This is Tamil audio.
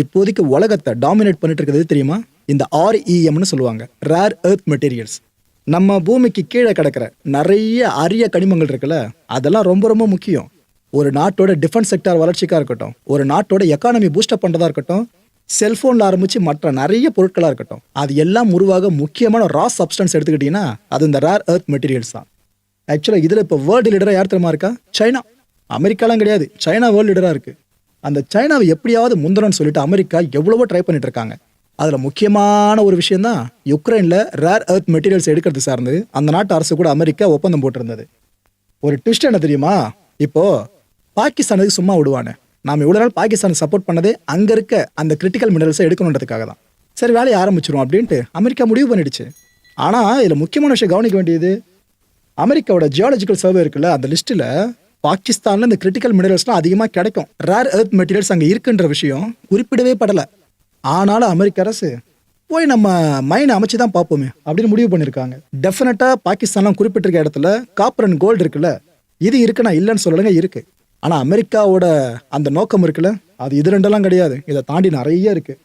இப்போதைக்கு உலகத்தை டாமினேட் பண்ணிட்டு இருக்கிறது தெரியுமா? இந்த ஆர்இஎம்னு சொல்லுவாங்க. ரேர் எர்த் மெட்டீரியல்ஸ் நம்ம பூமிக்கு கீழே கிடக்கிற நிறைய அரிய கனிமங்கள் இருக்குல்ல அதெல்லாம் ரொம்ப ரொம்ப முக்கியம். ஒரு நாட்டோட டிஃபென்ஸ் செக்டார் வளர்ச்சிக்காக இருக்கட்டும் ஒரு நாட்டோட எக்கானமி பூஸ்டப் பண்ணுறதா இருக்கட்டும் செல்ஃபோனில் ஆரம்பித்து மற்ற நிறைய பொருட்களாக இருக்கட்டும் அது எல்லாம் உருவாக முக்கியமான ரா சப்ஸ்டன்ஸ் எடுத்துக்கிட்டிங்கன்னா அது இந்த ரேர் எர்த் மெட்டீரியல்ஸ் தான். ஆக்சுவலாக இதில் இப்போ வேர்ல்டு லீடராக யார் தெரியுமா இருக்கா? சைனா அமெரிக்காலாம் கிடையாது. சைனா வேர்ல்டு லீடராக இருக்குது அந்த சைனாவை எப்படியாவது முந்தணும்னு சொல்லிட்டு அமெரிக்கா எவ்வளவோ ட்ரை பண்ணிட்டு இருக்காங்க அதில் முக்கியமான ஒரு விஷயம் தான் யுக்ரைனில் ரேர் எர்த் மெட்டீரியல்ஸ் எடுக்கிறது சார்ந்து அந்த நாட்டு அரசு கூட அமெரிக்கா ஒப்பந்தம் போட்டிருந்தது. ஒரு ட்விஸ்ட் என்ன தெரியுமா? இப்போ பாகிஸ்தானுக்கு சும்மா விடுவானு. நாம் இவ்வளோ நாள் பாகிஸ்தானுக்கு சப்போர்ட் பண்ணதே அங்கே இருக்க அந்த கிரிட்டிக்கல் மினரல்ஸை எடுக்கணுன்றதுக்காக தான் சரி வேலையை ஆரம்பிச்சிரும் அப்படின்ட்டு அமெரிக்கா முடிவு பண்ணிடுச்சு. ஆனால் இதில் முக்கியமான விஷயம் கவனிக்க வேண்டியது அமெரிக்காவோட ஜியாலஜிக்கல் சர்வே இருக்குல்ல அந்த லிஸ்ட்டில் பாகிஸ்தானில் இந்த கிரிட்டிக்கல் மினரல்ஸ்லாம் அதிகமாக கிடைக்கும். ரேர் எர்த் மெட்டீரியல்ஸ் அங்கே இருக்குன்ற விஷயம் குறிப்பிடவே படலை. ஆனாலும் அமெரிக்க அரசு போய் நம்ம மைனை அமைச்சு தான் பார்ப்போமே அப்படின்னு முடிவு பண்ணியிருக்காங்க டெஃபினட்டாக பாகிஸ்தான்லாம் குறிப்பிட்டிருக்க இடத்துல காப்பர் அண்ட் கோல்டு இருக்குல்ல இது இருக்கு நான் இல்லைன்னு சொல்லலைங்க இருக்குது ஆனால் அமெரிக்காவோட அந்த நோக்கம் இருக்குல்ல அது இது ரெண்டெல்லாம் கிடையாது. இதை தாண்டி நிறைய இருக்குது